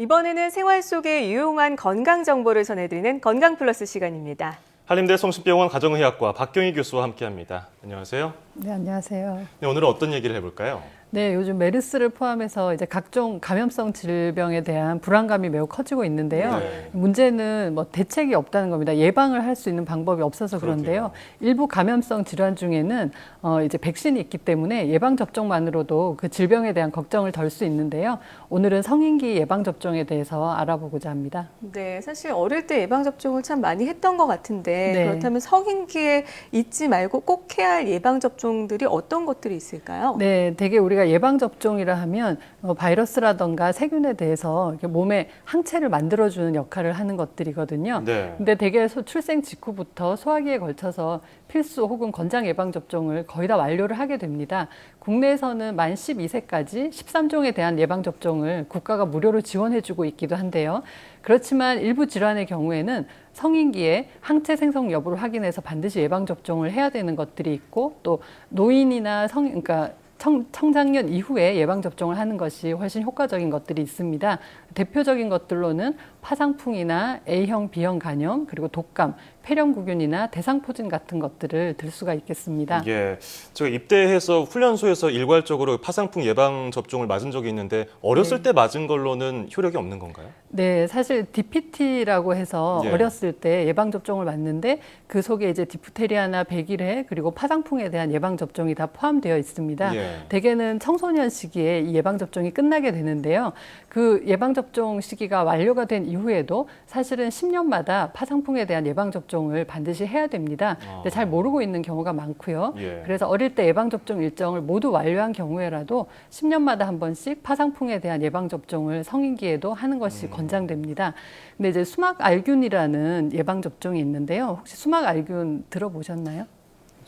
이번에는 생활 속의 유용한 건강 정보를 전해드리는 건강 플러스 시간입니다. 한림대 성심병원 가정의학과 박경희 교수와 함께합니다. 안녕하세요. 네, 안녕하세요. 네, 오늘은 어떤 얘기를 해볼까요? 네, 요즘 메르스를 포함해서 이제 각종 감염성 질병에 대한 불안감이 매우 커지고 있는데요. 네. 문제는 뭐 대책이 없다는 겁니다. 예방을 할 수 있는 방법이 없어서 그런데요. 일부 감염성 질환 중에는 어 이제 백신이 있기 때문에 예방 접종만으로도 그 질병에 대한 걱정을 덜 수 있는데요. 오늘은 성인기 예방 접종에 대해서 알아보고자 합니다. 네, 사실 어릴 때 예방 접종을 참 많이 했던 것 같은데 네. 그렇다면 성인기에 잊지 말고 꼭 해야 할 예방 접종들이 어떤 것들이 있을까요? 네, 되게 우리가 예방 접종이라 하면 어, 바이러스라던가 세균에 대해서 몸에 항체를 만들어 주는 역할을 하는 것들이거든요. 네. 근데 대개 소- 출생 직후부터 소화기에 걸쳐서 필수 혹은 권장 예방 접종을 거의 다 완료를 하게 됩니다. 국내에서는 만 12세까지 13종에 대한 예방 접종을 국가가 무료로 지원해 주고 있기도 한데요. 그렇지만 일부 질환의 경우에는 성인기에 항체 생성 여부를 확인해서 반드시 예방 접종을 해야 되는 것들이 있고 또 노인이나 성 그러니까 청, 청장년 이후에 예방 접종을 하는 것이 훨씬 효과적인 것들이 있습니다. 대표적인 것들로는 파상풍이나 A형, B형 간염, 그리고 독감, 폐렴구균이나 대상포진 같은 것들을 들 수가 있겠습니다. 예, 제가 입대해서 훈련소에서 일괄적으로 파상풍 예방 접종을 맞은 적이 있는데 어렸을 네. 때 맞은 걸로는 효력이 없는 건가요? 네, 사실 DPT라고 해서 예. 어렸을 때 예방 접종을 맞는데 그 속에 이제 디프테리아나 백일해 그리고 파상풍에 대한 예방 접종이 다 포함되어 있습니다. 예. 대개는 청소년 시기에 이 예방 접종이 끝나게 되는데요. 그 예방 접종 시기가 완료가 된 이후에도 사실은 10년마다 파상풍에 대한 예방 접종을 반드시 해야 됩니다. 근데 잘 모르고 있는 경우가 많고요. 예. 그래서 어릴 때 예방 접종 일정을 모두 완료한 경우에라도 10년마다 한 번씩 파상풍에 대한 예방 접종을 성인기에도 하는 것이 음. 권장됩니다. 근데 이제 수막 알균이라는 예방 접종이 있는데요. 혹시 수막 알균 들어보셨나요?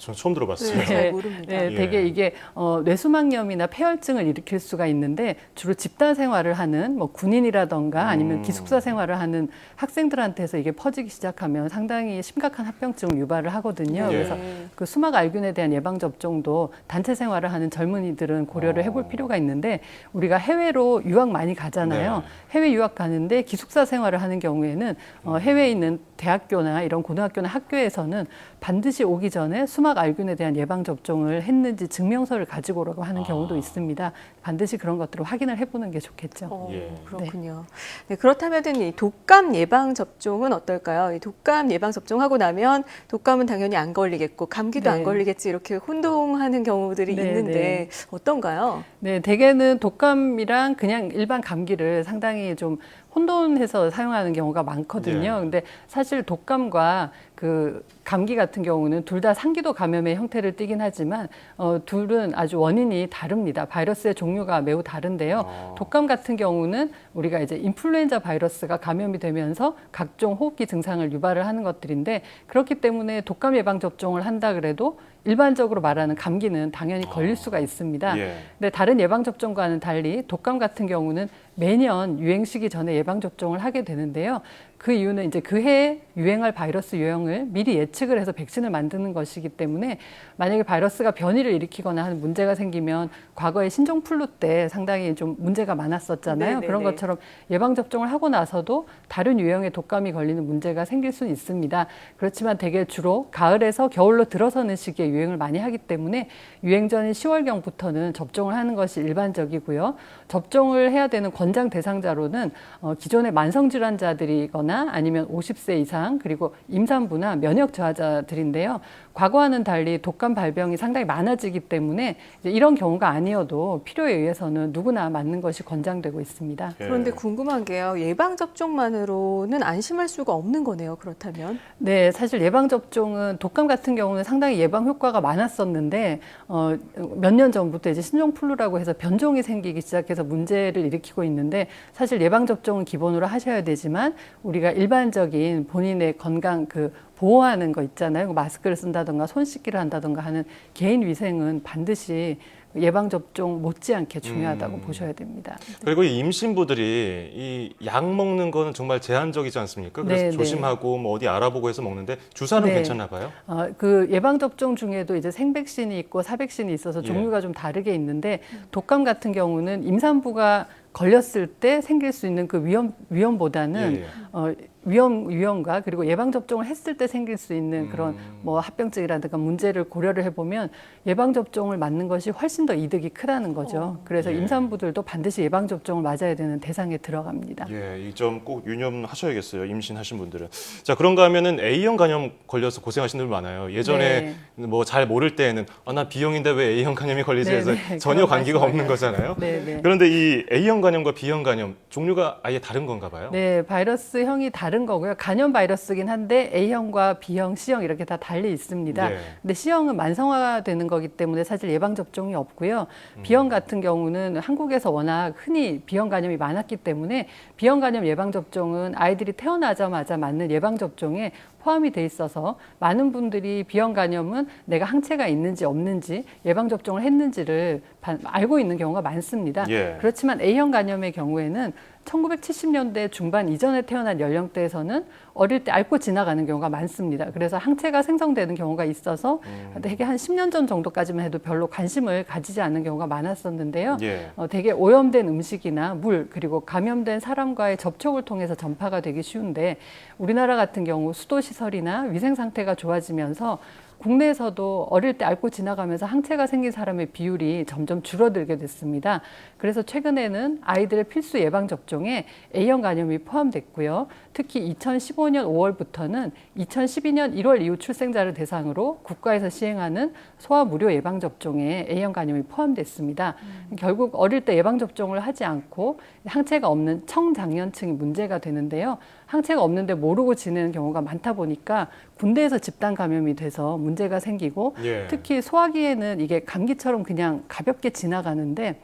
전 처음 들어봤어요. 네, 잘 모릅니다. 네, 예. 되게 이게 어, 뇌수막염이나 폐혈증을 일으킬 수가 있는데 주로 집단 생활을 하는 뭐 군인이라던가 아니면 음. 기숙사 생활을 하는 학생들한테서 이게 퍼지기 시작하면 상당히 심각한 합병증을 유발을 하거든요. 예. 그래서 그 수막 알균에 대한 예방 접종도 단체 생활을 하는 젊은이들은 고려를 해볼 어. 필요가 있는데 우리가 해외로 유학 많이 가잖아요. 네. 해외 유학 가는데 기숙사 생활을 하는 경우에는 어, 해외에 있는 대학교나 이런 고등학교나 학교에서는 반드시 오기 전에 수막 알균에 대한 예방 접종을 했는지 증명서를 가지고 오라고 하는 경우도 아. 있습니다. 반드시 그런 것들을 확인을 해보는 게 좋겠죠. 어, 예. 그렇군요. 네, 그렇다면 이 독감 예방 접종은 어떨까요? 이 독감 예방 접종하고 나면 독감은 당연히 안 걸리겠고 감기도 안 네. 걸리겠지 이렇게 혼동하는 경우들이 네, 있는데 어떤가요? 네, 대개는 독감이랑 그냥 일반 감기를 상당히 좀 혼돈해서 사용하는 경우가 많거든요. 네. 근데 사실 독감과 그 감기 같은 경우는 둘 다 상기도 감염의 형태를 띠긴 하지만 어, 둘은 아주 원인이 다릅니다. 바이러스의 종류가 매우 다른데요. 아. 독감 같은 경우는 우리가 이제 인플루엔자 바이러스가 감염이 되면서 각종 호흡기 증상을 유발을 하는 것들인데 그렇기 때문에 독감 예방 접종을 한다 그래도 일반적으로 말하는 감기는 당연히 걸릴 수가 있습니다. 예. 근데 다른 예방 접종과는 달리 독감 같은 경우는 매년 유행 시기 전에 예방 접종을 하게 되는데요. 그 이유는 이제 그 해에 유행할 바이러스 유형을 미리 예측을 해서 백신을 만드는 것이기 때문에 만약에 바이러스가 변이를 일으키거나 하는 문제가 생기면 과거에 신종플루 때 상당히 좀 문제가 많았었잖아요. 네네네. 그런 것처럼 예방 접종을 하고 나서도 다른 유형의 독감이 걸리는 문제가 생길 수는 있습니다. 그렇지만 대개 주로 가을에서 겨울로 들어서는 시기에 유행을 많이 하기 때문에 유행 전인 10월경부터는 접종을 하는 것이 일반적이고요. 접종을 해야 되는 권장 대상자로는 어, 기존의 만성 질환자들이거나 아니면 50세 이상 그리고 임산부나 면역 저하자들인데요. 과거와는 달리 독감 발병이 상당히 많아지기 때문에 이제 이런 경우가 아니어도 필요에 의해서는 누구나 맞는 것이 권장되고 있습니다. 예. 그런데 궁금한 게요. 예방 접종만으로는 안심할 수가 없는 거네요. 그렇다면 네, 사실 예방 접종은 독감 같은 경우는 상당히 예방 효과가 많았었는데 어, 몇 년 전부터 이제 신종플루라고 해서 변종이 생기기 시작해서 문제를 일으키고 있는 데 사실 예방 접종은 기본으로 하셔야 되지만 우리가 일반적인 본인의 건강 그 보호하는 거 있잖아요. 마스크를 쓴다던가 손 씻기를 한다던가 하는 개인 위생은 반드시 예방 접종 못지않게 중요하다고 음. 보셔야 됩니다. 그리고 이 임신부들이 이 약 먹는 거는 정말 제한적이지 않습니까? 그래서 네, 네. 조심하고 뭐 어디 알아보고 해서 먹는데 주사는 네. 괜찮나 봐요? 어, 그 예방 접종 중에도 이제 생백신이 있고 사백신이 있어서 예. 종류가 좀 다르게 있는데 독감 같은 경우는 임산부가 걸렸을 때 생길 수 있는 그 위험 위험보다는 예, 예. 어, 위험 위험과 그리고 예방 접종을 했을 때 생길 수 있는 그런 음. 뭐 합병증이라든가 문제를 고려를 해보면 예방 접종을 맞는 것이 훨씬 더 이득이 크다는 거죠. 그래서 예. 임산부들도 반드시 예방 접종을 맞아야 되는 대상에 들어갑니다. 예, 이 점 꼭 유념하셔야겠어요. 임신하신 분들은. 자, 그런가 하면은 A형 간염 걸려서 고생하신 분들 많아요. 예전에 뭐 잘 모를 때에는 아, 나 B형인데 왜 A형 간염이 걸리지 네, 해서 네. 전혀 그런 관계가 말씀 없는 거잖아요. 네, 네. 그런데 이 A형 간염과 B형 간염 종류가 아예 다른 건가 봐요. 네, 바이러스형이 다른 거고요. 간염 바이러스긴 한데 A형과 B형, C형 이렇게 다 달리 있습니다. 예. 근데 C형은 만성화되는 거기 때문에 사실 예방 접종이 없고요. 음. B형 같은 경우는 한국에서 워낙 흔히 B형 간염이 많았기 때문에 B형 간염 예방 접종은 아이들이 태어나자마자 맞는 예방 접종에 포함이 돼 있어서 많은 분들이 B형 간염은 내가 항체가 있는지 없는지 예방 접종을 했는지를 바- 알고 있는 경우가 많습니다. 예. 그렇지만 A형 간염의 경우에는 1970년대 중반 이전에 태어난 연령대에서는 어릴 때 앓고 지나가는 경우가 많습니다. 그래서 항체가 생성되는 경우가 있어서 음. 되게 한 10년 전 정도까지만 해도 별로 관심을 가지지 않는 경우가 많았었는데요. 예. 어, 되게 오염된 음식이나 물 그리고 감염된 사람과의 접촉을 통해서 전파가 되기 쉬운데 우리나라 같은 경우 수도 시설이나 위생 상태가 좋아지면서 국내에서도 어릴 때 앓고 지나가면서 항체가 생긴 사람의 비율이 점점 줄어들게 됐습니다. 그래서 최근에는 아이들의 필수 예방 접종에 A형 간염이 포함됐고요. 특히 2015년 5월부터는 2012년 1월 이후 출생자를 대상으로 국가에서 시행하는 소아 무료 예방 접종에 A형 간염이 포함됐습니다. 결국 어릴 때 예방 접종을 하지 않고 항체가 없는 청장년층이 문제가 되는데요. 항체가 없는데 모르고 지내는 경우가 많다 보니까 군대에서 집단 감염이 돼서 문제가 생기고 예. 특히 소화기에는 이게 감기처럼 그냥 가볍게 지나가는데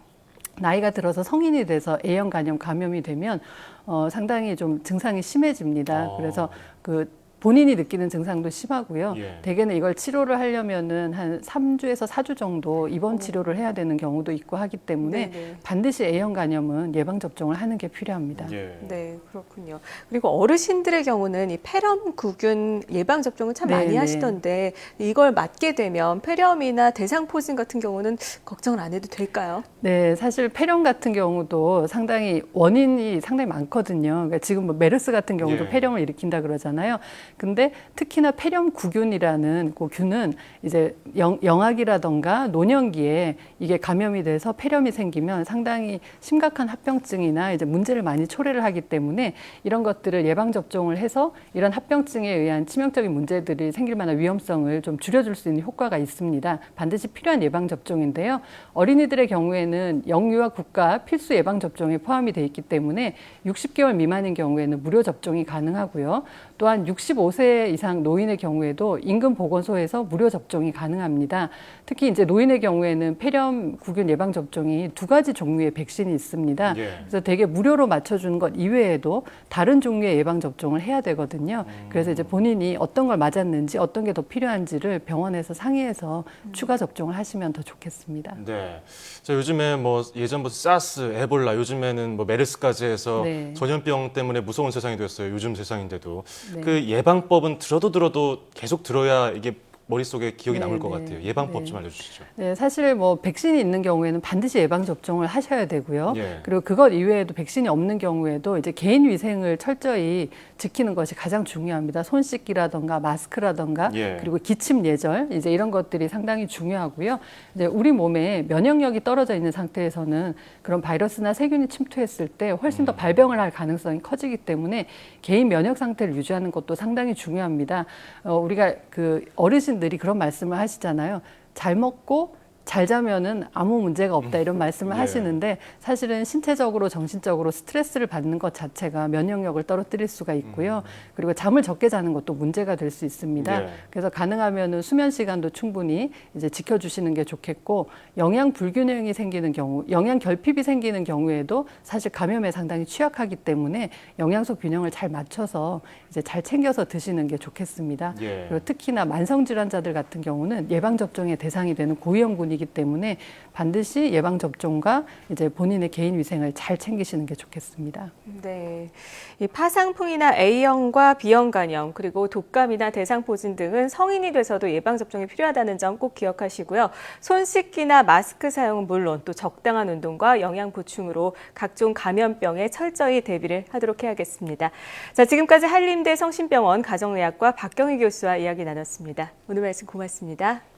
나이가 들어서 성인이 돼서 A형 간염 감염이 되면 어, 상당히 좀 증상이 심해집니다. 어. 그래서 그 본인이 느끼는 증상도 심하고요. 예. 대개는 이걸 치료를 하려면은 한 3주에서 4주 정도 입원 치료를 해야 되는 경우도 있고 하기 때문에 네네. 반드시 A형 간염은 예방 접종을 하는 게 필요합니다. 예. 네, 그렇군요. 그리고 어르신들의 경우는 이 폐렴 구균 예방 접종을 참 네, 많이 네. 하시던데 이걸 맞게 되면 폐렴이나 대상포진 같은 경우는 걱정을 안 해도 될까요? 네, 사실 폐렴 같은 경우도 상당히 원인이 상당히 많거든요. 그러니까 지금 뭐 메르스 같은 경우도 예. 폐렴을 일으킨다 그러잖아요. 근데 특히나 폐렴 구균이라는 그 균은 이제 영, 영악이라던가 노년기에 이게 감염이 돼서 폐렴이 생기면 상당히 심각한 합병증이나 이제 문제를 많이 초래를 하기 때문에 이런 것들을 예방 접종을 해서 이런 합병증에 의한 치명적인 문제들이 생길 만한 위험성을 좀 줄여줄 수 있는 효과가 있습니다. 반드시 필요한 예방 접종인데요. 어린이들의 경우에는 영유아 국가 필수 예방 접종에 포함이 돼 있기 때문에 60개월 미만인 경우에는 무료 접종이 가능하고요. 또한 65세 이상 노인의 경우에도 인근 보건소에서 무료 접종이 가능합니다. 특히 이제 노인의 경우에는 폐렴 구균 예방 접종이 두 가지 종류의 백신이 있습니다. 예. 그래서 되게 무료로 맞춰 주는 것 이외에도 다른 종류의 예방 접종을 해야 되거든요. 그래서 이제 본인이 어떤 걸 맞았는지 어떤 게 더 필요한지를 병원에서 상의해서 추가 접종을 하시면 더 좋겠습니다. 네. 자, 요즘에 뭐 예전부터 사스, 에볼라, 요즘에는 뭐 메르스까지 해서 네. 전염병 때문에 무서운 세상이 됐어요. 요즘 세상인데도. 네. 그 예방 법은 들어도 들어도 계속 들어야 이게 머릿속에 기억이 네, 남을 것 네. 같아요. 예방법 네. 좀 알려주시죠. 네, 사실 뭐 백신이 있는 경우에는 반드시 예방 접종을 하셔야 되고요. 예. 그리고 그것 이외에도 백신이 없는 경우에도 이제 개인 위생을 철저히 지키는 것이 가장 중요합니다. 손 씻기라던가 마스크라던가 예. 그리고 기침 예절 이제 이런 것들이 상당히 중요하고요. 이제 우리 몸에 면역력이 떨어져 있는 상태에서는 그런 바이러스나 세균이 침투했을 때 훨씬 더 발병을 할 가능성이 커지기 때문에 개인 면역 상태를 유지하는 것도 상당히 중요합니다. 어, 우리가 그 어르신 들이 그런 말씀을 하시잖아요. 잘 먹고 잘 자면은 아무 문제가 없다 이런 말씀을 예. 하시는데 사실은 신체적으로 정신적으로 스트레스를 받는 것 자체가 면역력을 떨어뜨릴 수가 있고요. 그리고 잠을 적게 자는 것도 문제가 될 수 있습니다. 예. 그래서 가능하면은 수면 시간도 충분히 이제 지켜주시는 게 좋겠고 영양 불균형이 생기는 경우, 영양 결핍이 생기는 경우에도 사실 감염에 상당히 취약하기 때문에 영양소 균형을 잘 맞춰서 이제 잘 챙겨서 드시는 게 좋겠습니다. 예. 그리고 특히나 만성 질환자들 같은 경우는 예방 접종의 대상이 되는 고위험군이 기 일이기 때문에 반드시 예방 접종과 이제 본인의 개인 위생을 잘 챙기시는 게 좋겠습니다. 네. 이 파상풍이나 A형과 B형 간염, 그리고 독감이나 대상포진 등은 성인이 돼서도 예방 접종이 필요하다는 점 꼭 기억하시고요. 손 씻기나 마스크 사용은 물론 또 적당한 운동과 영양 보충으로 각종 감염병에 철저히 대비를 하도록 해야겠습니다. 자, 지금까지 한림대 성심병원 가정의학과 박경희 교수와 이야기 나눴습니다. 오늘 말씀 고맙습니다.